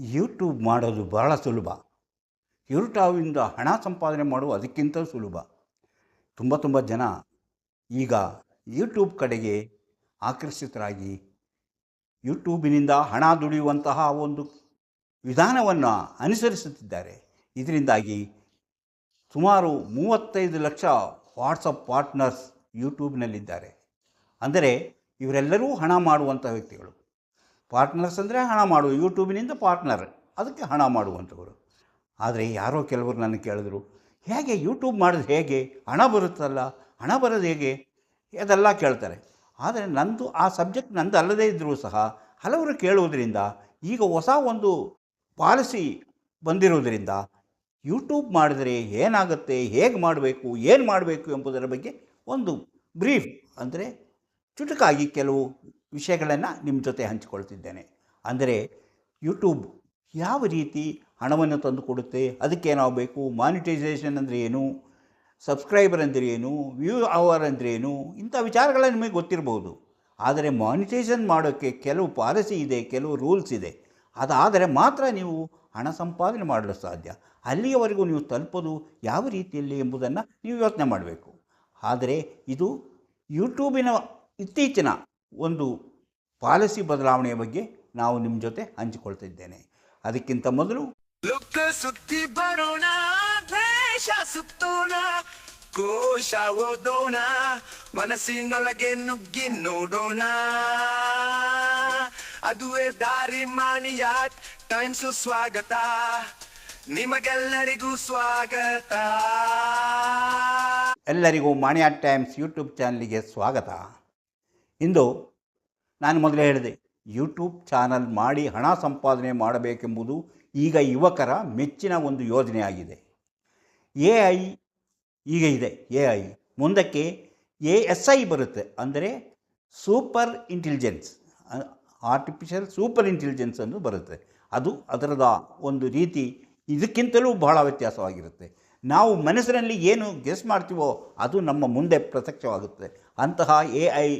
YouTube ಮಾಡೋದು ಬಹಳ ಸುಲಭ. ಯೂಟ್ಯೂಬಿಂದ ಹಣ ಸಂಪಾದನೆ ಮಾಡುವ ಅದಕ್ಕಿಂತ ಸುಲಭ. ತುಂಬ ತುಂಬ ಜನ ಈಗ ಯೂಟ್ಯೂಬ್ ಕಡೆಗೆ ಆಕರ್ಷಿತರಾಗಿ ಯೂಟ್ಯೂಬಿನಿಂದ ಹಣ ದುಡಿಯುವಂತಹ ಒಂದು ವಿಧಾನವನ್ನು ಅನುಸರಿಸುತ್ತಿದ್ದಾರೆ. ಇದರಿಂದಾಗಿ ಸುಮಾರು ಮೂವತ್ತೈದು ಲಕ್ಷ ವಾಟ್ಸಪ್ ಪಾರ್ಟ್ನರ್ಸ್ ಯೂಟ್ಯೂಬ್ನಲ್ಲಿದ್ದಾರೆ ಅಂದರೆ ಇವರೆಲ್ಲರೂ ಹಣ ಮಾಡುವಂಥ ವ್ಯಕ್ತಿಗಳು. ಪಾರ್ಟ್ನರ್ಸ್ ಅಂದರೆ ಹಣ ಮಾಡುವ, ಯೂಟ್ಯೂಬಿನಿಂದ ಪಾರ್ಟ್ನರ್. ಅದಕ್ಕೆ ಹಣ ಮಾಡುವಂಥವರು. ಆದರೆ ಯಾರೋ ಕೆಲವರು ನನಗೆ ಕೇಳಿದ್ರು, ಹೇಗೆ ಯೂಟ್ಯೂಬ್ ಮಾಡೋದು ಹೇಗೆ? ಹಣ ಬರುತ್ತಲ್ಲ, ಹಣ ಬರೋದು ಹೇಗೆ? ಅದೆಲ್ಲ ಕೇಳ್ತಾರೆ. ಆದರೆ ನಂದು, ಆ ಸಬ್ಜೆಕ್ಟ್ ನಂದು ಅಲ್ಲದೇ ಇದ್ದರೂ ಸಹ ಹಲವರು ಕೇಳುವುದರಿಂದ, ಈಗ ಹೊಸ ಒಂದು ಪಾಲಿಸಿ ಬಂದಿರೋದರಿಂದ ಯೂಟ್ಯೂಬ್ ಮಾಡಿದರೆ ಏನಾಗುತ್ತೆ, ಹೇಗೆ ಮಾಡಬೇಕು, ಏನು ಮಾಡಬೇಕು ಎಂಬುದರ ಬಗ್ಗೆ ಒಂದು ಬ್ರೀಫ್ ಅಂದರೆ ಚುಟುಕಾಗಿ ಕೆಲವು ವಿಷಯಗಳನ್ನು ನಿಮ್ಮ ಜೊತೆ ಹಂಚಿಕೊಳ್ತಿದ್ದೇನೆ. ಅಂದರೆ ಯೂಟ್ಯೂಬ್ ಯಾವ ರೀತಿ ಹಣವನ್ನು ತಂದು ಕೊಡುತ್ತೆ ಅದಕ್ಕೇನಾಗಬೇಕು ಮಾನಿಟೈಸೇಷನ್ ಅಂದರೆ ಏನು ಸಬ್ಸ್ಕ್ರೈಬರ್ ಅಂದರೆ ಏನು ವ್ಯೂ ಅವರ್ ಅಂದರೆ ಏನು, ಇಂಥ ವಿಚಾರಗಳ ನಿಮಗೆ ಗೊತ್ತಿರಬಹುದು ಆದರೆ ಮಾನಿಟೈಸೇಷನ್ ಮಾಡೋಕ್ಕೆ ಕೆಲವು ಪಾಲಿಸಿ ಇದೆ, ಕೆಲವು ರೂಲ್ಸ್ ಇದೆ. ಅದಾದರೆ ಮಾತ್ರ ನೀವು ಹಣ ಸಂಪಾದನೆ ಮಾಡಲು ಸಾಧ್ಯ. ಅಲ್ಲಿಯವರೆಗೂ ನೀವು ತಲುಪೋದು ಯಾವ ರೀತಿಯಲ್ಲಿ ಎಂಬುದನ್ನು ನೀವು ಯೋಚನೆ ಮಾಡಬೇಕು. ಆದರೆ ಇದು ಯೂಟ್ಯೂಬಿನ ಇತ್ತೀಚಿನ ಒಂದು ಪಾಲಿಸಿ ಬದಲಾವಣೆಯ ಬಗ್ಗೆ ನಾವು ನಿಮ್ಮ ಜೊತೆ ಹಂಚಿಕೊಳ್ತಿದ್ದೇನೆ. ಅದಕ್ಕಿಂತ ಮೊದಲು ಲುಕ್ತ ಸುತ್ತಿ ಬರೋಣ ಸುತ್ತೋಣ ಕೋಶ ಓದೋಣ ಮನಸ್ಸಿನೊಳಗೆ ನುಗ್ಗಿ ನೋಡೋಣ. ಅದುವೇ ದಾರಿ ಮಾಣಿಯ ಟೈಮ್ಸು ಸ್ವಾಗತ ನಿಮಗೆಲ್ಲರಿಗೂ ಸ್ವಾಗತ. ಎಲ್ಲರಿಗೂ ಮಾಣಿಯಾಟ್ ಟೈಮ್ಸ್ ಯೂಟ್ಯೂಬ್ ಚಾನಲ್ಗೆ ಸ್ವಾಗತ. ಇಂದು ನಾನು ಮೊದಲೇ ಹೇಳಿದೆ ಯೂಟ್ಯೂಬ್ ಚಾನಲ್ ಮಾಡಿ ಹಣ ಸಂಪಾದನೆ ಮಾಡಬೇಕೆಂಬುದು ಈಗ ಯುವಕರ ಮೆಚ್ಚಿನ ಒಂದು ಯೋಜನೆಯಾಗಿದೆ ಎ ಐ ಈಗ ಇದೆ ಎ ಐ ಮುಂದಕ್ಕೆ ಎ ಎಸ್ ಐ ಬರುತ್ತೆ, ಅಂದರೆ super intelligence artificial super intelligence ಅಂದು ಬರುತ್ತೆ. ಅದು ಅದರದ ಒಂದು ರೀತಿ ಇದಕ್ಕಿಂತಲೂ ಬಹಳ ವ್ಯತ್ಯಾಸವಾಗಿರುತ್ತೆ. ನಾವು ಮನಸ್ಸಿನಲ್ಲಿ ಏನು ಗೆಸ್ ಮಾಡ್ತೀವೋ ಅದು ನಮ್ಮ ಮುಂದೆ ಪ್ರತ್ಯಕ್ಷವಾಗುತ್ತೆ. ಅಂತಹ A I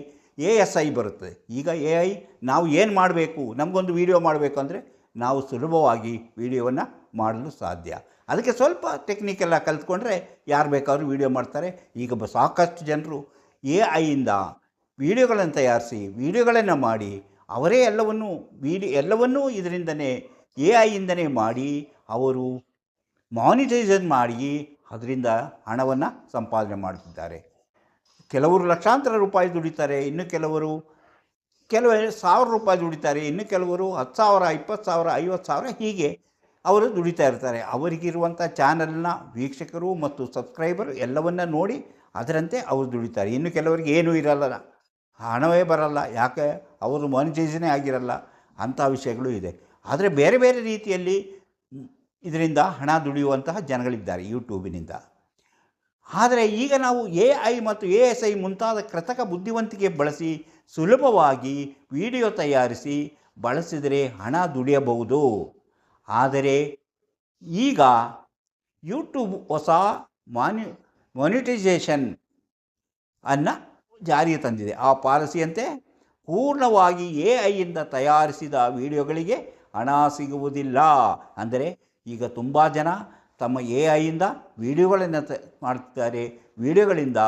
A S I ಬರುತ್ತೆ. ಈಗ ಎ ಐ ನಾವು ಏನು ಮಾಡಬೇಕು? ನಮಗೊಂದು ವೀಡಿಯೋ ಮಾಡಬೇಕು ಅಂದರೆ ನಾವು ಸುಲಭವಾಗಿ ವೀಡಿಯೋವನ್ನು ಮಾಡಲು ಸಾಧ್ಯ. ಅದಕ್ಕೆ ಸ್ವಲ್ಪ ಟೆಕ್ನಿಕೆಲ್ಲ ಕಲಿತ್ಕೊಂಡ್ರೆ ಯಾರು ಬೇಕಾದರೂ ವೀಡಿಯೋ ಮಾಡ್ತಾರೆ. ಈಗ ಸಾಕಷ್ಟು ಜನರು ಎ ಐಯಿಂದ ವೀಡಿಯೋಗಳನ್ನು ತಯಾರಿಸಿ ವೀಡಿಯೋಗಳನ್ನು ಮಾಡಿ ಅವರೇ ಎಲ್ಲವನ್ನು ವೀಡಿಯೋ ಎಲ್ಲವನ್ನೂ ಇದರಿಂದನೇ ಎ ಐಯಿಂದನೇ ಮಾಡಿ ಅವರು ಮಾನಿಟೈಸನ್ ಮಾಡಿ ಅದರಿಂದ ಹಣವನ್ನು ಸಂಪಾದನೆ ಮಾಡ್ತಿದ್ದಾರೆ. ಕೆಲವರು ಲಕ್ಷಾಂತರ ರೂಪಾಯಿ ದುಡಿತಾರೆ, ಇನ್ನು ಕೆಲವರು ಕೆಲವು ಸಾವಿರ ರೂಪಾಯಿ ದುಡಿತಾರೆ, ಇನ್ನು ಕೆಲವರು ಹತ್ತು ಸಾವಿರ, ಇಪ್ಪತ್ತು ಸಾವಿರ, ಐವತ್ತು ಸಾವಿರ ಹೀಗೆ ಅವರು ದುಡಿತಾ ಇರ್ತಾರೆ. ಅವರಿಗಿರುವಂಥ ಚಾನಲ್ನ ವೀಕ್ಷಕರು ಮತ್ತು ಸಬ್ಸ್ಕ್ರೈಬರ್ ಎಲ್ಲವನ್ನ ನೋಡಿ ಅದರಂತೆ ಅವರು ದುಡಿತಾರೆ. ಇನ್ನು ಕೆಲವರಿಗೆ ಏನೂ ಇರಲ್ಲ, ಹಣವೇ ಬರಲ್ಲ, ಯಾಕೆ ಅವರು ಮಾನಿಟೈಸನೇ ಆಗಿರಲ್ಲ, ಅಂಥ ವಿಷಯಗಳು ಇದೆ. ಆದರೆ ಬೇರೆ ಬೇರೆ ರೀತಿಯಲ್ಲಿ ಇದರಿಂದ ಹಣ ದುಡಿಯುವಂತಹ ಜನಗಳಿದ್ದಾರೆ ಯೂಟ್ಯೂಬಿನಿಂದ ಆದರೆ ಈಗ ನಾವು ಎ ಐ ಮತ್ತು ಎ ಎಸ್ ಐ ಮುಂತಾದ ಕೃತಕ ಬುದ್ಧಿವಂತಿಕೆ ಬಳಸಿ, ಸುಲಭವಾಗಿ ವಿಡಿಯೋ ತಯಾರಿಸಿ ಬಳಸಿದರೆ ಹಣ ದುಡಿಯಬಹುದು. ಆದರೆ ಈಗ ಯೂಟ್ಯೂಬ್ ಹೊಸ ಮಾನಿ ಮಾನಿಟೈಸೇಷನ್ ಅನ್ನು ಜಾರಿಗೆ ತಂದಿದೆ. ಆ ಪಾಲಿಸಿಯಂತೆ ಪೂರ್ಣವಾಗಿ ಎ ಐಯಿಂದ ತಯಾರಿಸಿದ ವಿಡಿಯೋಗಳಿಗೆ ಹಣ ಸಿಗುವುದಿಲ್ಲ. ಅಂದರೆ ಈಗ ತುಂಬ ಜನ ತಮ್ಮ ಎ ಐಯಿಂದ ವಿಡಿಯೋಗಳನ್ನು ಮಾಡ್ತಿದ್ದಾರೆ. ವಿಡಿಯೋಗಳಿಂದ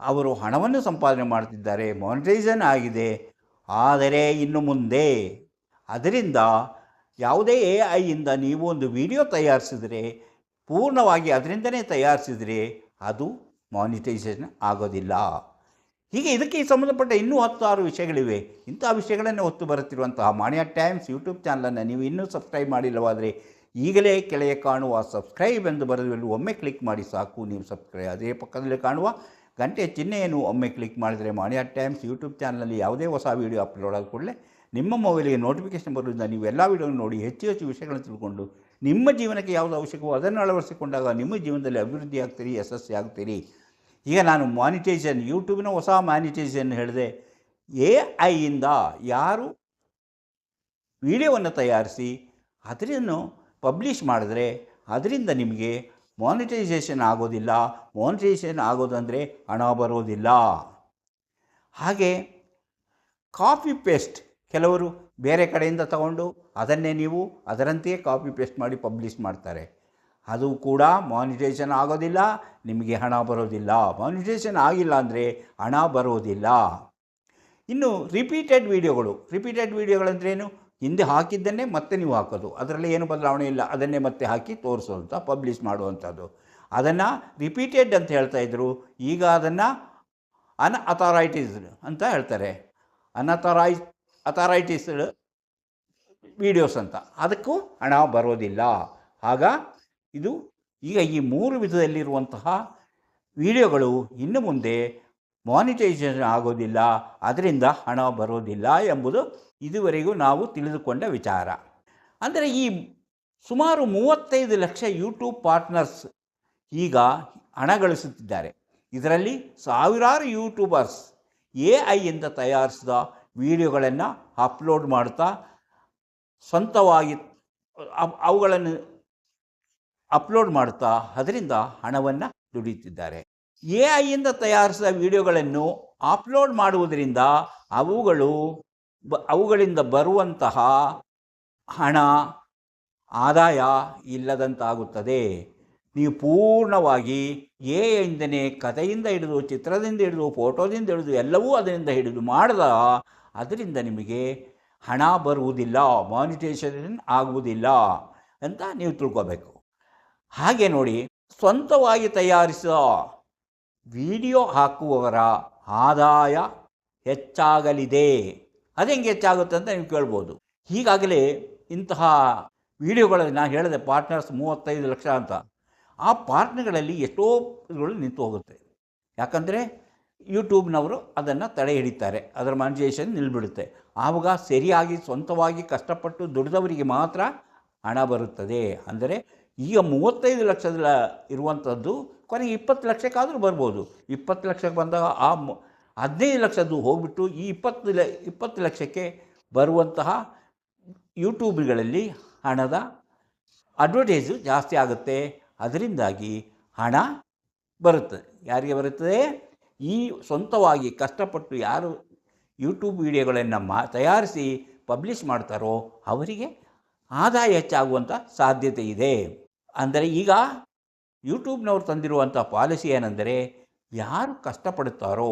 ಅವರು ಹಣವನ್ನು ಸಂಪಾದನೆ ಮಾಡ್ತಿದ್ದಾರೆ. ಮಾನಿಟೈಸನ್ ಆಗಿದೆ. ಆದರೆ ಇನ್ನು ಮುಂದೆ ಅದರಿಂದ ಯಾವುದೇ ಎ ಐಯಿಂದ ನೀವು ಒಂದು ವಿಡಿಯೋ ತಯಾರಿಸಿದರೆ, ಪೂರ್ಣವಾಗಿ ಅದರಿಂದನೇ ತಯಾರಿಸಿದರೆ ಅದು ಮಾನಿಟೈಸೇಷನ್ ಆಗೋದಿಲ್ಲ. ಹೀಗೆ ಇದಕ್ಕೆ ಸಂಬಂಧಪಟ್ಟ ಇನ್ನೂ ಹತ್ತಾರು ವಿಷಯಗಳಿವೆ. ಇಂಥ ವಿಷಯಗಳನ್ನು ಹೊತ್ತು ಬರುತ್ತಿರುವಂತಹ ಮಾಣಿಯ ಟೈಮ್ಸ್ ಯೂಟ್ಯೂಬ್ ಚಾನಲನ್ನು ನೀವು ಇನ್ನೂ ಸಬ್ಸ್ಕ್ರೈಬ್ ಮಾಡಿಲ್ಲವಾದರೆ ಈಗಲೇ ಕೆಳಗೆ ಕಾಣುವ ಸಬ್ಸ್ಕ್ರೈಬ್ ಎಂದು ಬರೆದಲ್ಲಿ ಒಮ್ಮೆ ಕ್ಲಿಕ್ ಮಾಡಿ ಸಾಕು. ನೀವು ಸಬ್ಸ್ಕ್ರೈಬ್ ಅದೇ ಪಕ್ಕದಲ್ಲಿ ಕಾಣುವ ಗಂಟೆ ಚಿಹ್ನೆಯನ್ನು ಒಮ್ಮೆ ಕ್ಲಿಕ್ ಮಾಡಿದರೆ ಮಾಣಿಯ ಟೈಮ್ಸ್ ಯೂಟ್ಯೂಬ್ ಚಾನಲಲ್ಲಿ ಯಾವುದೇ ಹೊಸ ವೀಡಿಯೋ ಅಪ್ಲೋಡ್ ಆದ ಕೂಡಲೇ ನಿಮ್ಮ ಮೊಬೈಲಿಗೆ ನೋಟಿಫಿಕೇಷನ್ ಬರೋದ್ರಿಂದ ನೀವು ಎಲ್ಲ ವೀಡಿಯೋಗಳನ್ನು ನೋಡಿ ಹೆಚ್ಚು ಹೆಚ್ಚು ವಿಷಯಗಳನ್ನು ತಿಳ್ಕೊಂಡು ನಿಮ್ಮ ಜೀವನಕ್ಕೆ ಯಾವುದು ಅವಶ್ಯಕವೋ ಅದನ್ನು ಅಳವಡಿಸಿಕೊಂಡಾಗ ನಿಮ್ಮ ಜೀವನದಲ್ಲಿ ಅಭಿವೃದ್ಧಿ ಆಗ್ತೀರಿ, ಯಶಸ್ವಿ ಆಗ್ತೀರಿ. ಈಗ ನಾನು ಮಾನಿಟೈಸೇಷನ್ ಯೂಟ್ಯೂಬಿನ ಹೊಸ ಮಾನಿಟೈಸೇಷನ್ ಹೇಳಿದೆ. ಎ ಐಯಿಂದ ಯಾರು ವಿಡಿಯೋವನ್ನು ತಯಾರಿಸಿ ಅದನ್ನು ಪಬ್ಲಿಷ್ ಮಾಡಿದ್ರೆ ಅದರಿಂದ ನಿಮಗೆ ಮಾನಿಟೈಸೇಷನ್ ಆಗೋದಿಲ್ಲ. ಮಾನಿಟೈಸೇಷನ್ ಆಗೋದಂದರೆ ಹಣ ಬರೋದಿಲ್ಲ. ಹಾಗೆ ಕಾಪಿ ಪೇಸ್ಟ್ ಕೆಲವರು ಬೇರೆ ಕಡೆಯಿಂದ ತಗೊಂಡು ಅದನ್ನೇ ನೀವು ಅದರಂತೆಯೇ ಕಾಪಿ ಪೇಸ್ಟ್ ಮಾಡಿ ಪಬ್ಲಿಷ್ ಮಾಡ್ತಾರೆ. ಅದು ಕೂಡ ಮಾನಿಟೈಸೇಷನ್ ಆಗೋದಿಲ್ಲ, ನಿಮಗೆ ಹಣ ಬರೋದಿಲ್ಲ. ಮಾನಿಟೈಸೇಷನ್ ಆಗಿಲ್ಲ ಅಂದರೆ ಹಣ ಬರೋದಿಲ್ಲ. ಇನ್ನು ರಿಪೀಟೆಡ್ ವೀಡಿಯೋಗಳು ರಿಪೀಟೆಡ್ ವೀಡಿಯೋಗಳಂದ್ರೇನು ಹಿಂದೆ ಹಾಕಿದ್ದನ್ನೇ ಮತ್ತೆ ನೀವು ಹಾಕೋದು. ಅದರಲ್ಲಿ ಏನು ಬದಲಾವಣೆ ಇಲ್ಲ. ಅದನ್ನೇ ಮತ್ತೆ ಹಾಕಿ ತೋರಿಸುವಂಥ ಪಬ್ಲಿಷ್ ಮಾಡುವಂಥದ್ದು. ಅದನ್ನು ರಿಪೀಟೆಡ್ ಅಂತ ಹೇಳ್ತಾ ಇದ್ದರು ಈಗ ಅದನ್ನು ಅನ್ ಅಥಾರೈಟೀಸ್ ಅಂತ ಹೇಳ್ತಾರೆ. ಅನ್ಅಥಾರೈ ಅಥಾರೈಟೀಸ್ ವೀಡಿಯೋಸ್ ಅಂತ. ಅದಕ್ಕೂ ಹಣ ಬರೋದಿಲ್ಲ. ಆಗ ಇದು ಈಗ ಈ ಮೂರು ವಿಧದಲ್ಲಿರುವಂತಹ ವಿಡಿಯೋಗಳು ಇನ್ನು ಮುಂದೆ ಮಾನಿಟೈಸೇಷನ್ ಆಗೋದಿಲ್ಲ. ಅದರಿಂದ ಹಣ ಬರೋದಿಲ್ಲ ಎಂಬುದು ಇದುವರೆಗೂ ನಾವು ತಿಳಿದುಕೊಂಡ ವಿಚಾರ. ಅಂದರೆ ಈ ಸುಮಾರು ಮೂವತ್ತೈದು ಲಕ್ಷ ಯೂಟ್ಯೂಬ್ ಪಾರ್ಟ್ನರ್ಸ್ ಈಗ ಹಣ ಗಳಿಸುತ್ತಿದ್ದಾರೆ. ಇದರಲ್ಲಿ ಸಾವಿರಾರು ಯೂಟ್ಯೂಬರ್ಸ್ ಎ ಐಯಿಂದ ತಯಾರಿಸಿದ ವಿಡಿಯೋಗಳನ್ನು ಅಪ್ಲೋಡ್ ಮಾಡ್ತಾ ಸ್ವಂತವಾಗಿ ಅವ್- ಅವುಗಳನ್ನು ಅಪ್ಲೋಡ್ ಮಾಡ್ತಾ ಅದರಿಂದ ಹಣವನ್ನು ದುಡಿಯುತ್ತಿದ್ದಾರೆ. ಎ ಐಯಿಂದ ತಯಾರಿಸಿದ ವಿಡಿಯೋಗಳನ್ನು ಅಪ್ಲೋಡ್ ಮಾಡುವುದರಿಂದ ಅವುಗಳು ಅವುಗಳಿಂದ ಬರುವಂತಹ ಹಣ, ಆದಾಯ ಇಲ್ಲದಂತಾಗುತ್ತದೆ. ನೀವು ಪೂರ್ಣವಾಗಿ ಎ ಇಂದನೇ ಕಥೆಯಿಂದ ಹಿಡಿದು, ಚಿತ್ರದಿಂದ ಹಿಡಿದು, ಫೋಟೋದಿಂದ ಹಿಡಿದು ಎಲ್ಲವೂ ಅದರಿಂದ ಹಿಡಿದು ಮಾಡಿದ, ಅದರಿಂದ ನಿಮಗೆ ಹಣ ಬರುವುದಿಲ್ಲ ಮಾನಿಟೇಷನ್ ಆಗುವುದಿಲ್ಲ ಅಂತ ನೀವು ತಿಳ್ಕೋಬೇಕು. ಹಾಗೆ ನೋಡಿ, ಸ್ವಂತವಾಗಿ ತಯಾರಿಸಿದ ವಿಡಿಯೋ ಹಾಕುವವರ ಆದಾಯ ಹೆಚ್ಚಾಗಲಿದೆ. ಅದು ಹೆಂಗೆ ಹೆಚ್ಚಾಗುತ್ತೆ ಅಂತ ನೀವು ಕೇಳ್ಬೋದು. ಹೀಗಾಗಲೇ ಇಂತಹ ವಿಡಿಯೋಗಳಲ್ಲಿ ನಾನು ಹೇಳಿದೆ ಪಾರ್ಟ್ನರ್ಸ್ ಮೂವತ್ತೈದು ಲಕ್ಷ ಅಂತ. ಆ ಪಾರ್ಟ್ನರ್ಗಳಲ್ಲಿ ಎಷ್ಟೋ ಇದುಗಳು ನಿಂತು ಹೋಗುತ್ತೆ. ಯಾಕಂದರೆ ಯೂಟ್ಯೂಬ್ನವರು ಅದನ್ನು ತಡೆ ಹಿಡಿತಾರೆ. ಅದರ ಮಾನಿಟೈಸೇಷನ್ ನಿಲ್ಬಿಡುತ್ತೆ. ಆವಾಗ ಸರಿಯಾಗಿ, ಸ್ವಂತವಾಗಿ, ಕಷ್ಟಪಟ್ಟು, ದುಡಿದವರಿಗೆ ಮಾತ್ರ ಹಣ ಬರುತ್ತದೆ. ಅಂದರೆ ಈಗ ಮೂವತ್ತೈದು ಲಕ್ಷದ ಇರುವಂಥದ್ದು ಕೊನೆಗೆ ಇಪ್ಪತ್ತು ಲಕ್ಷಕ್ಕಾದರೂ ಬರ್ಬೋದು. ಇಪ್ಪತ್ತು ಲಕ್ಷಕ್ಕೆ ಬಂದಾಗ ಆ ಹದಿನೈದು ಲಕ್ಷದ್ದು ಹೋಗ್ಬಿಟ್ಟು ಈ ಇಪ್ಪತ್ತು ಲ, ಇಪ್ಪತ್ತು ಲಕ್ಷಕ್ಕೆ ಬರುವಂತಹ ಯೂಟ್ಯೂಬ್ಗಳಲ್ಲಿ ಹಣದ ಅಡ್ವರ್ಟೈಸು ಜಾಸ್ತಿ ಆಗುತ್ತೆ. ಅದರಿಂದಾಗಿ ಹಣ ಬರುತ್ತದೆ ಯಾರಿಗೆ ಬರುತ್ತದೆ? ಈ ಸ್ವಂತವಾಗಿ ಕಷ್ಟಪಟ್ಟು ಯಾರು ಯೂಟ್ಯೂಬ್ ವಿಡಿಯೋಗಳನ್ನು ಮಾ, ತಯಾರಿಸಿ ಪಬ್ಲಿಷ್ ಮಾಡ್ತಾರೋ ಅವರಿಗೆ ಆದಾಯ ಹೆಚ್ಚಾಗುವಂಥ ಸಾಧ್ಯತೆ ಇದೆ. ಅಂದರೆ ಈಗ ಯೂಟ್ಯೂಬ್ನವ್ರು ತಂದಿರುವಂಥ ಪಾಲಿಸಿ ಏನೆಂದರೆ ಯಾರು ಕಷ್ಟಪಡುತ್ತಾರೋ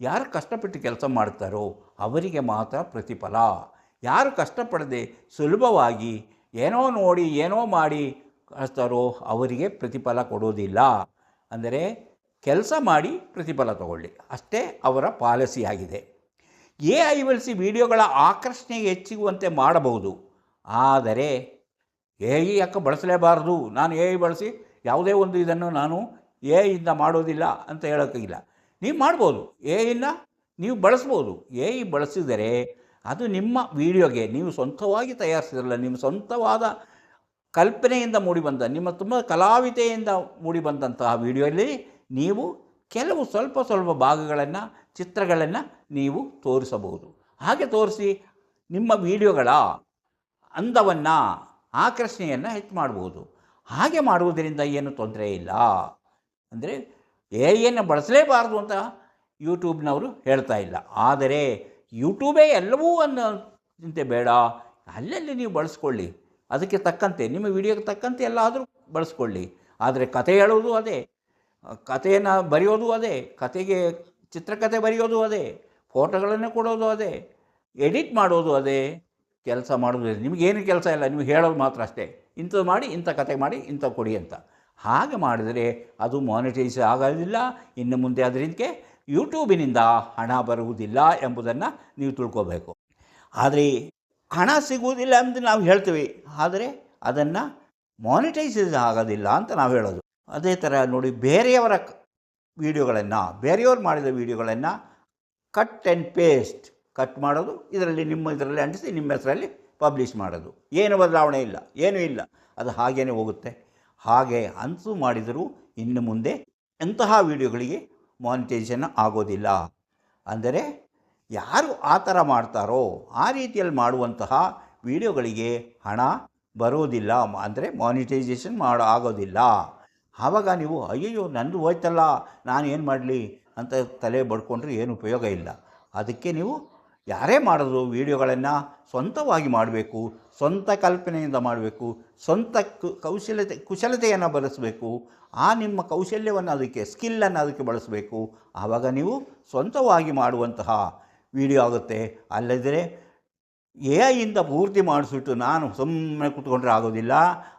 ಯಾರು ಕಷ್ಟಪಟ್ಟು ಕೆಲಸ ಮಾಡ್ತಾರೋ ಅವರಿಗೆ ಮಾತ್ರ ಪ್ರತಿಫಲ. ಯಾರು ಕಷ್ಟಪಡದೆ ಸುಲಭವಾಗಿ ಏನೋ ನೋಡಿ, ಏನೋ ಮಾಡಿ ಕಳಿಸ್ತಾರೋ ಅವರಿಗೆ ಪ್ರತಿಫಲ ಕೊಡೋದಿಲ್ಲ. ಅಂದರೆ ಕೆಲಸ ಮಾಡಿ ಪ್ರತಿಫಲ ತಗೊಳ್ಳಿ. ಅಷ್ಟೇ ಅವರ ಪಾಲಿಸಿಯಾಗಿದೆ ಎ ಐ ಬಳಸಿ ವಿಡಿಯೋಗಳ ಆಕರ್ಷಣೆ ಹೆಚ್ಚಿಗುವಂತೆ ಮಾಡಬಹುದು. ಆದರೆ ಎ ಐ ಯಾಕೆ ಬಳಸಲೇಬಾರದು? ನಾನು ಎ ಐ ಬಳಸಿ ಯಾವುದೇ ಒಂದು ಇದನ್ನು ನಾನು ಎ ಐಯಿಂದ ಮಾಡೋದಿಲ್ಲ ಅಂತ ಹೇಳೋಕ್ಕಿಲ್ಲ. ನೀವು ಮಾಡ್ಬೋದು. ಎ ಇಲ್ಲ, ನೀವು ಬಳಸ್ಬೋದು. ಎ ಐ ಬಳಸಿದರೆ ಅದು ನಿಮ್ಮ ವಿಡಿಯೋಗೆ ನೀವು ಸ್ವಂತವಾಗಿ ತಯಾರಿಸಿದ್ರಲ್ಲ, ನಿಮ್ಮ ಸ್ವಂತವಾದ ಕಲ್ಪನೆಯಿಂದ ಮೂಡಿಬಂದ ನಿಮ್ಮ ತುಂಬ ಕಲಾವಿತೆಯಿಂದ ಮೂಡಿಬಂದಂತಹ ವಿಡಿಯೋಲಿ ನೀವು ಕೆಲವು ಸ್ವಲ್ಪ ಸ್ವಲ್ಪ ಭಾಗಗಳನ್ನು, ಚಿತ್ರಗಳನ್ನು ನೀವು ತೋರಿಸಬಹುದು. ಹಾಗೆ ತೋರಿಸಿ ನಿಮ್ಮ ವಿಡಿಯೋಗಳ ಅಂದವನ್ನು, ಆಕರ್ಷಣೆಯನ್ನು ಹೆಚ್ಚು ಮಾಡ್ಬೋದು. ಹಾಗೆ ಮಾಡುವುದರಿಂದ ಏನು ತೊಂದರೆ ಇಲ್ಲ. ಅಂದರೆ ಎ ಐಯನ್ನು ಬಳಸಲೇಬಾರದು ಅಂತ ಯೂಟ್ಯೂಬ್ನವರು ಹೇಳ್ತಾ ಇಲ್ಲ. ಆದರೆ ಯೂಟ್ಯೂಬೇ ಎಲ್ಲವೂ ಅನ್ನೋ ಚಿಂತೆ ಬೇಡ. ಅಲ್ಲಲ್ಲಿ ನೀವು ಬಳಸ್ಕೊಳ್ಳಿ. ಅದಕ್ಕೆ ತಕ್ಕಂತೆ, ನಿಮ್ಮ ವಿಡಿಯೋಗೆ ತಕ್ಕಂತೆ ಎಲ್ಲಾದರೂ ಬಳಸ್ಕೊಳ್ಳಿ. ಆದರೆ ಕತೆ ಹೇಳೋದು ಅದೇ ಕಥೆಯನ್ನು ಬರೆಯೋದು ಅದೇ, ಕತೆಗೆ ಚಿತ್ರಕಥೆ ಬರೆಯೋದು ಅದೇ, ಫೋಟೋಗಳನ್ನು ಕೊಡೋದು ಅದೇ, ಎಡಿಟ್ ಮಾಡೋದು ಅದೇ, ಕೆಲಸ ಮಾಡೋದು. ನಿಮಗೇನು ಕೆಲಸ ಇಲ್ಲ, ನೀವು ಹೇಳೋದು ಮಾತ್ರ ಅಷ್ಟೇ. ಇಂಥದ್ದು ಮಾಡಿ, ಇಂಥ ಕತೆ ಮಾಡಿ, ಇಂಥ ಕೊಡಿ ಅಂತ. ಹಾಗೆ ಮಾಡಿದರೆ ಅದು ಮಾನಿಟೈಸ್ ಆಗೋದಿಲ್ಲ. ಇನ್ನು ಮುಂದೆ ಅದರಿಂದ ಯೂಟ್ಯೂಬಿನಿಂದ ಹಣ ಬರುವುದಿಲ್ಲ ಎಂಬುದನ್ನು ನೀವು ತಿಳ್ಕೋಬೇಕು. ಆದರೆ ಹಣ ಸಿಗುವುದಿಲ್ಲ ಅಂತ ನಾವು ಹೇಳ್ತೀವಿ. ಆದರೆ ಅದನ್ನು ಮಾನಿಟೈಸ್ ಆಗೋದಿಲ್ಲ ಅಂತ ನಾವು ಹೇಳೋದು. ಅದೇ ಥರ ನೋಡಿ ಬೇರೆಯವರ ವೀಡಿಯೋಗಳನ್ನು ಬೇರೆಯವ್ರು ಮಾಡಿದ ವೀಡಿಯೋಗಳನ್ನು ಕಟ್ ಆ್ಯಂಡ್ ಪೇಸ್ಟ್ ಕಟ್ ಮಾಡೋದು, ಇದರಲ್ಲಿ ನಿಮ್ಮ ಇದರಲ್ಲಿ ಅಂಟಿಸಿ ನಿಮ್ಮ ಹೆಸರಲ್ಲಿ ಪಬ್ಲಿಷ್ ಮಾಡೋದು. ಏನು ಬದಲಾವಣೆ ಇಲ್ಲ, ಏನೂ ಇಲ್ಲ. ಅದು ಹಾಗೇ ಹೋಗುತ್ತೆ. ಹಾಗೆ ಅನ್ಸು ಮಾಡಿದರೂ ಇನ್ನು ಮುಂದೆ ಎಂತಹ ವಿಡಿಯೋಗಳಿಗೆ ಮಾನಿಟೈಸೇಷನ್ ಆಗೋದಿಲ್ಲ. ಅಂದರೆ ಯಾರು ಆ ಥರ ಮಾಡ್ತಾರೋ ಆ ರೀತಿಯಲ್ಲಿ ಮಾಡುವಂತಹ ವಿಡಿಯೋಗಳಿಗೆ ಹಣ ಬರೋದಿಲ್ಲ. ಅಂದರೆ ಮಾನಿಟೈಸೇಷನ್ ಮಾಡೋ ಆಗೋದಿಲ್ಲ. ಆವಾಗ ನೀವು ಅಯ್ಯಯ್ಯೋ ನಂದು ಹೋಯ್ತಲ್ಲ ನಾನು ಏನು ಮಾಡಲಿ ಅಂತ ತಲೆ ಬಡ್ಕೊಂಡ್ರೆ ಏನು ಉಪಯೋಗ ಇಲ್ಲ. ಅದಕ್ಕೆ ನೀವು ಯಾರೇ ಮಾಡಿದ್ರು ವೀಡಿಯೋಗಳನ್ನು ಸ್ವಂತವಾಗಿ ಮಾಡಬೇಕು, ಸ್ವಂತ ಕಲ್ಪನೆಯಿಂದ ಮಾಡಬೇಕು, ಸ್ವಂತ ಕೌಶಲ್ಯತೆ, ಕುಶಲತೆಯನ್ನು ಬಳಸಬೇಕು ಆ ನಿಮ್ಮ ಕೌಶಲ್ಯವನ್ನು ಅದಕ್ಕೆ, ಸ್ಕಿಲ್ಲನ್ನು ಅದಕ್ಕೆ ಬಳಸಬೇಕು. ಆವಾಗ ನೀವು ಸ್ವಂತವಾಗಿ ಮಾಡುವಂತಹ ವಿಡಿಯೋ ಆಗುತ್ತೆ. ಅಲ್ಲದಿದ್ದರೆ ಎ ಐಯಿಂದ ಪೂರ್ತಿ ಮಾಡಿಸ್ಬಿಟ್ಟು ನಾನು ಸುಮ್ಮನೆ ಕೂತ್ಕೊಂಡ್ರೆ ಆಗೋದಿಲ್ಲ,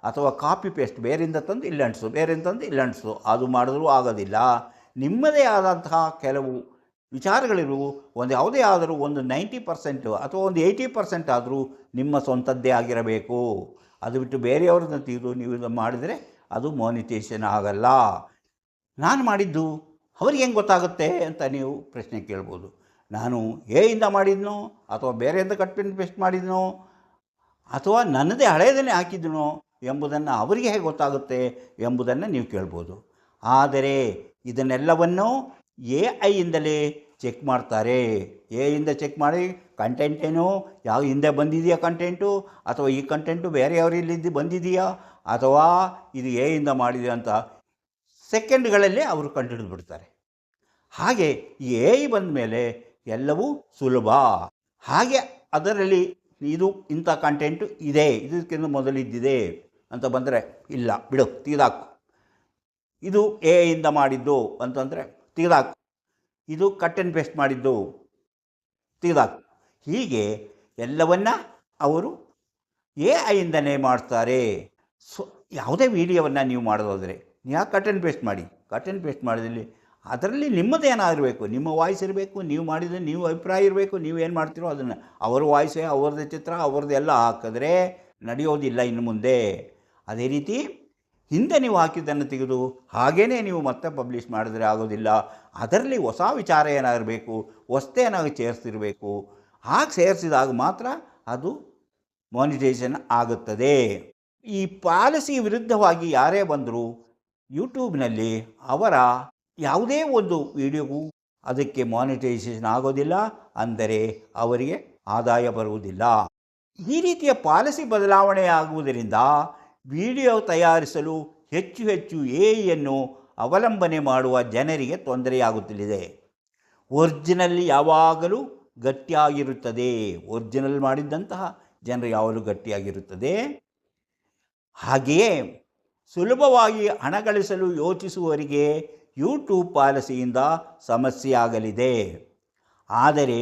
ಅಥವಾ ಕಾಪಿ ಪೇಸ್ಟ್ ಬೇರೆಯಿಂದ ತಂದು ಇಲ್ಲಿ ಅಂಟಿಸು ಬೇರೆಯಿಂದ ತಂದು ಇಲ್ಲಿ ಅಂಟಿಸು ಅದು ಮಾಡಿದ್ರೂ ಆಗೋದಿಲ್ಲ. ನಿಮ್ಮದೇ ಆದಂತಹ ಕೆಲವು ವಿಚಾರಗಳಿರು ಒಂದು ಯಾವುದೇ ಆದರೂ ಒಂದು ನೈಂಟಿ ಪರ್ಸೆಂಟು ಅಥವಾ ಒಂದು ಏಯ್ಟಿ ಪರ್ಸೆಂಟ್ ಆದರೂ ನಿಮ್ಮ ಸ್ವಂತದ್ದೇ ಆಗಿರಬೇಕು. ಅದು ಬಿಟ್ಟು ಬೇರೆಯವ್ರನ್ನ ತೆಗೆದು ನೀವು ಇದು ಮಾಡಿದರೆ ಅದು ಮೋನಿಟೇಷನ್ ಆಗಲ್ಲ. ನಾನು ಮಾಡಿದ್ದು ಅವ್ರಿಗೆ ಹೆಂಗೆ ಗೊತ್ತಾಗುತ್ತೆ ಅಂತ ನೀವು ಪ್ರಶ್ನೆ ಕೇಳ್ಬೋದು. ನಾನು ಏಯಿಂದ ಮಾಡಿದ್ನೋ, ಅಥವಾ ಬೇರೆಯಿಂದ ಕಟ್ ಪೆನ್ ಪೇಸ್ಟ್ ಮಾಡಿದ್ನೋ, ಅಥವಾ ನನ್ನದೇ ಹಳೆಯದನ್ನೇ ಹಾಕಿದ್ನೋ ಎಂಬುದನ್ನು ಅವರಿಗೆ ಹೇಗೆ ಗೊತ್ತಾಗುತ್ತೆ ಎಂಬುದನ್ನು ನೀವು ಕೇಳ್ಬೋದು. ಆದರೆ ಇದನ್ನೆಲ್ಲವನ್ನು ಎ ಐಯಿಂದಲೇ ಚೆಕ್ ಮಾಡ್ತಾರೆ. ಎ ಇಂದ ಚೆಕ್ ಮಾಡಿ ಕಂಟೆಂಟ್ ಏನು? ಯಾವ ಹಿಂದೆ ಬಂದಿದೆಯಾ ಕಂಟೆಂಟು ಅಥವಾ ಈ ಕಂಟೆಂಟು ಬೇರೆಯವರಿಲ್ಲಿದ್ದು ಬಂದಿದೆಯಾ? ಅಥವಾ ಇದು ಎ ಇಂದ ಮಾಡಿದೆ ಅಂತ ಸೆಕೆಂಡ್ಗಳಲ್ಲೇ ಅವರು ಕಂಡುಹಿಡಿದು ಬಿಡ್ತಾರೆ ಹಾಗೆ ಎ ಐ ಬಂದ ಮೇಲೆ ಎಲ್ಲವೂ ಸುಲಭ. ಹಾಗೆ ಅದರಲ್ಲಿ ಇದು ಇಂಥ ಕಂಟೆಂಟು ಇದೆ. ಇದಕ್ಕಿಂತ ಮೊದಲಿದ್ದಿದೆ ಅಂತ ಬಂದರೆ ಇಲ್ಲ. ಬಿಡು, ತೆಗೆದಾಕು. ಇದು ಎ ಇಂದ ಮಾಡಿದ್ದು ಅಂತಂದರೆ ತೆಗೆದಾಕು ಇದು ಕಟ್ ಆ್ಯಂಡ್ ಪೇಸ್ಟ್ ಮಾಡಿದ್ದು. ತೆಗೆದಾಕು ಹೀಗೆ ಎಲ್ಲವನ್ನ ಅವರು ಎ ಐಯಿಂದನೇ ಮಾಡ್ತಾರೆ. ಸೊ ಯಾವುದೇ ವೀಡಿಯೋವನ್ನು ನೀವು ಮಾಡೋದಾದರೆ ಯಾಕೆ ಕಟ್ ಆ್ಯಂಡ್ ಪೇಸ್ಟ್ ಮಾಡಿ. ಕಟ್ ಆ್ಯಂಡ್ ಪೇಸ್ಟ್ ಮಾಡಿದಲ್ಲಿ ಅದರಲ್ಲಿ ನಿಮ್ಮದೇನಾಗಿರಬೇಕು ನಿಮ್ಮ ವಾಯ್ಸ್ ಇರಬೇಕು, ನೀವು ಮಾಡಿದರೆ ನೀವು ಅಭಿಪ್ರಾಯ ಇರಬೇಕು, ನೀವು ಏನು ಮಾಡ್ತೀರೋ ಅದನ್ನು. ಅವರ ವಾಯ್ಸೇ ಅವ್ರದ್ದೇ ಚಿತ್ರ, ಅವ್ರದ್ದೆಲ್ಲ ಹಾಕಿದ್ರೆ ನಡೆಯೋದಿಲ್ಲ ಇನ್ನು ಮುಂದೆ. ಅದೇ ರೀತಿ ಹಿಂದೆ ನೀವು ಹಾಕಿದ್ದನ್ನು ತೆಗೆದು ಹಾಗೇ ನೀವು ಮತ್ತೆ ಪಬ್ಲಿಷ್ ಮಾಡಿದರೆ ಆಗೋದಿಲ್ಲ. ಅದರಲ್ಲಿ ಹೊಸ ವಿಚಾರ ಏನಾಗಿರಬೇಕು ಹೊಸ್ತೇನಾಗಿ ಸೇರಿಸಿರಬೇಕು, ಹಾಗೆ ಸೇರಿಸಿದಾಗ ಮಾತ್ರ ಅದು ಮಾನಿಟೈಸೇಷನ್ ಆಗುತ್ತದೆ. ಈ ಪಾಲಿಸಿ ವಿರುದ್ಧವಾಗಿ ಯಾರೇ ಬಂದರೂ ಯೂಟ್ಯೂಬ್ನಲ್ಲಿ ಅವರ ಯಾವುದೇ ಒಂದು ವಿಡಿಯೋಗೂ ಅದಕ್ಕೆ ಮಾನಿಟೈಸೇಷನ್ ಆಗೋದಿಲ್ಲ ಅಂದರೆ ಅವರಿಗೆ ಆದಾಯ ಬರುವುದಿಲ್ಲ. ಈ ರೀತಿಯ ಪಾಲಿಸಿ ಬದಲಾವಣೆ ಆಗುವುದರಿಂದ ವಿಡಿಯೋ ತಯಾರಿಸಲು ಹೆಚ್ಚು ಹೆಚ್ಚು ಎಯನ್ನು ಅವಲಂಬನೆ ಮಾಡುವ ಜನರಿಗೆ ತೊಂದರೆಯಾಗುತ್ತಲಿದೆ ಒರ್ಜಿನಲ್ ಯಾವಾಗಲೂ ಗಟ್ಟಿಯಾಗಿರುತ್ತದೆ. ಒರಿಜಿನಲ್ ಮಾಡಿದ್ದಂತಹ ಜನರು ಯಾವಾಗಲೂ ಗಟ್ಟಿಯಾಗಿರುತ್ತದೆ. ಹಾಗೆಯೇ ಸುಲಭವಾಗಿ ಹಣ ಗಳಿಸಲು ಯೋಚಿಸುವವರಿಗೆ ಯೂಟ್ಯೂಬ್ ಪಾಲಿಸಿಯಿಂದ ಸಮಸ್ಯೆಯಾಗಲಿದೆ. ಆದರೆ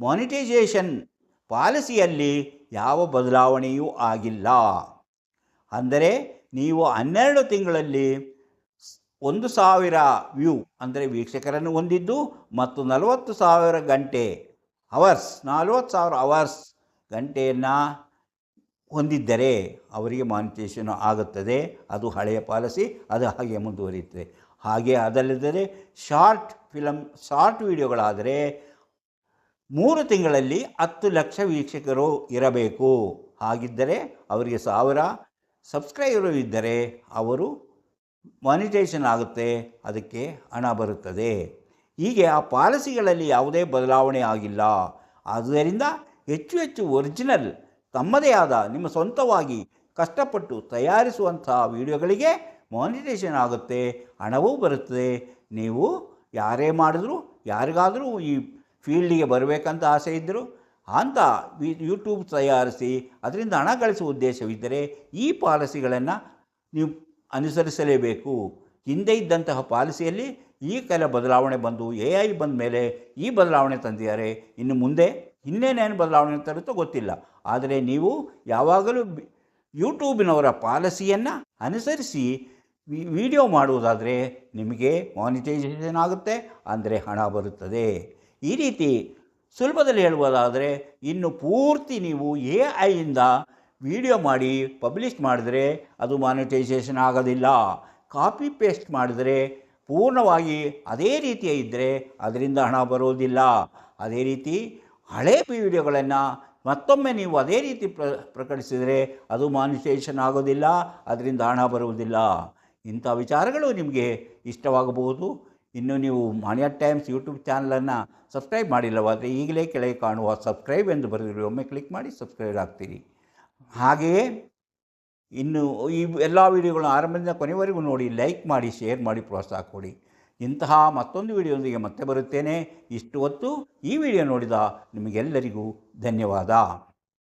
ಮಾನಿಟೈಸೇಷನ್ ಪಾಲಿಸಿಯಲ್ಲಿ ಯಾವ ಬದಲಾವಣೆಯೂ ಆಗಿಲ್ಲ. ಅಂದರೆ ನೀವು ಹನ್ನೆರಡು ತಿಂಗಳಲ್ಲಿ ಒಂದು ಸಾವಿರ ವ್ಯೂ, ಅಂದರೆ ವೀಕ್ಷಕರನ್ನು ಹೊಂದಿದ್ದು ಮತ್ತು ನಲವತ್ತು ಸಾವಿರ ಗಂಟೆ ಅವರ್ಸ್ ನಲವತ್ತು ಸಾವಿರ ಅವರ್ಸ್ ಗಂಟೆಯನ್ನು ಹೊಂದಿದ್ದರೆ ಅವರಿಗೆ ಮಾನಿಟೇಷನ್ ಆಗುತ್ತದೆ. ಅದು ಹಳೆಯ ಪಾಲಿಸಿ ಅದು ಹಾಗೆ ಮುಂದುವರಿಯುತ್ತದೆ. ಹಾಗೆ ಅದಲ್ಲದೆ ಶಾರ್ಟ್ ಫಿಲಮ್ ಶಾರ್ಟ್ ವಿಡಿಯೋಗಳಾದರೆ ಮೂರು ತಿಂಗಳಲ್ಲಿ ಹತ್ತು ಲಕ್ಷ ವೀಕ್ಷಕರು ಇರಬೇಕು. ಹಾಗಿದ್ದರೆ ಅವರಿಗೆ ಸಾವಿರ ಸಬ್ಸ್ಕ್ರೈಬರು ಇದ್ದರೆ ಅವರು ಮಾನಿಟೈಸೇಷನ್ ಆಗುತ್ತೆ, ಅದಕ್ಕೆ ಹಣ ಬರುತ್ತದೆ. ಹೀಗೆ ಆ ಪಾಲಿಸಿಗಳಲ್ಲಿ ಯಾವುದೇ ಬದಲಾವಣೆ ಆಗಿಲ್ಲ. ಆದ್ದರಿಂದ ಹೆಚ್ಚು ಹೆಚ್ಚು ಒರಿಜಿನಲ್, ತಮ್ಮದೇ ಆದ, ನಿಮ್ಮ ಸ್ವಂತವಾಗಿ ಕಷ್ಟಪಟ್ಟು ತಯಾರಿಸುವಂತಹ ವಿಡಿಯೋಗಳಿಗೆ ಮಾನಿಟೈಸೇಷನ್ ಆಗುತ್ತೆ, ಹಣವೂ ಬರುತ್ತದೆ. ನೀವು ಯಾರೇ ಮಾಡಿದ್ರು, ಯಾರಿಗಾದರೂ ಈ ಫೀಲ್ಡಿಗೆ ಬರಬೇಕಂತ ಆಸೆ ಇದ್ದರು ಅಂತ ಯೂಟ್ಯೂಬ್ ತಯಾರಿಸಿ ಅದರಿಂದ ಹಣ ಗಳಿಸುವ ಉದ್ದೇಶವಿದ್ದರೆ ಈ ಪಾಲಿಸಿಗಳನ್ನು ನೀವು ಅನುಸರಿಸಲೇಬೇಕು. ಹಿಂದೆ ಇದ್ದಂತಹ ಪಾಲಿಸಿಯಲ್ಲಿ ಈ ಕೆಲ ಬದಲಾವಣೆ ಬಂದು ಎ ಐ ಬಂದ ಮೇಲೆ ಈ ಬದಲಾವಣೆ ತಂದಿದ್ದಾರೆ. ಇನ್ನು ಮುಂದೆ ಇನ್ನೇನೇನು ಬದಲಾವಣೆ ತರುತ್ತೋ ಗೊತ್ತಿಲ್ಲ. ಆದರೆ ನೀವು ಯಾವಾಗಲೂ ಯೂಟ್ಯೂಬಿನವರ ಪಾಲಿಸಿಯನ್ನು ಅನುಸರಿಸಿ ವಿಡಿಯೋ ಮಾಡುವುದಾದರೆ ನಿಮಗೆ ಮಾನಿಟೈಸೇಷನ್ ಆಗುತ್ತೆ, ಅಂದರೆ ಹಣ ಬರುತ್ತದೆ. ಈ ರೀತಿ ಸುಲಭದಲ್ಲಿ ಹೇಳುವುದಾದರೆ ಇನ್ನು ಪೂರ್ತಿ ನೀವು ಎ ಐಯಿಂದ ವಿಡಿಯೋ ಮಾಡಿ ಪಬ್ಲಿಷ್ ಮಾಡಿದರೆ ಅದು ಮಾನಿಟೈಸೇಷನ್ ಆಗೋದಿಲ್ಲ. ಕಾಪಿ ಪೇಸ್ಟ್ ಮಾಡಿದರೆ ಪೂರ್ಣವಾಗಿ ಅದೇ ರೀತಿಯ ಇದ್ದರೆ ಅದರಿಂದ ಹಣ ಬರೋದಿಲ್ಲ. ಅದೇ ರೀತಿ ಹಳೆ ವಿಡಿಯೋಗಳನ್ನು ಮತ್ತೊಮ್ಮೆ ನೀವು ಅದೇ ರೀತಿ ಪ್ರ, ಪ್ರಕಟಿಸಿದರೆ ಅದು ಮಾನಿಟೈಸೇಷನ್ ಆಗೋದಿಲ್ಲ, ಅದರಿಂದ ಹಣ ಬರುವುದಿಲ್ಲ. ಇಂಥ ವಿಚಾರಗಳು ನಿಮಗೆ ಇಷ್ಟವಾಗಬಹುದು. ಇನ್ನು ನೀವು ಮಾನ್ಯ ಟೈಮ್ಸ್ ಯೂಟ್ಯೂಬ್ ಚಾನಲನ್ನು ಸಬ್ಸ್ಕ್ರೈಬ್ ಮಾಡಿಲ್ಲವಾದರೆ ಈಗಲೇ ಕೆಳಗೆ ಕಾಣುವ ಸಬ್ಸ್ಕ್ರೈಬ್ ಎಂದು ಬರೆದಿರಿ ಒಮ್ಮೆ ಕ್ಲಿಕ್ ಮಾಡಿ ಸಬ್ಸ್ಕ್ರೈಬ್ ಆಗ್ತೀರಿ. ಹಾಗೆಯೇ ಇನ್ನು ಈ ಎಲ್ಲ ವೀಡಿಯೋಗಳು ಆರಂಭದಿಂದ ಕೊನೆವರೆಗೂ ನೋಡಿ, ಲೈಕ್ ಮಾಡಿ, ಶೇರ್ ಮಾಡಿ, ಪ್ರೋತ್ಸಾಹ ಕೊಡಿ. ಇಂತಹ ಮತ್ತೊಂದು ವಿಡಿಯೋದೊಂದಿಗೆ ಮತ್ತೆ ಬರುತ್ತೇನೆ. ಇಷ್ಟು ಹೊತ್ತು ಈ ವಿಡಿಯೋ ನೋಡಿದ ನಿಮಗೆಲ್ಲರಿಗೂ ಧನ್ಯವಾದ.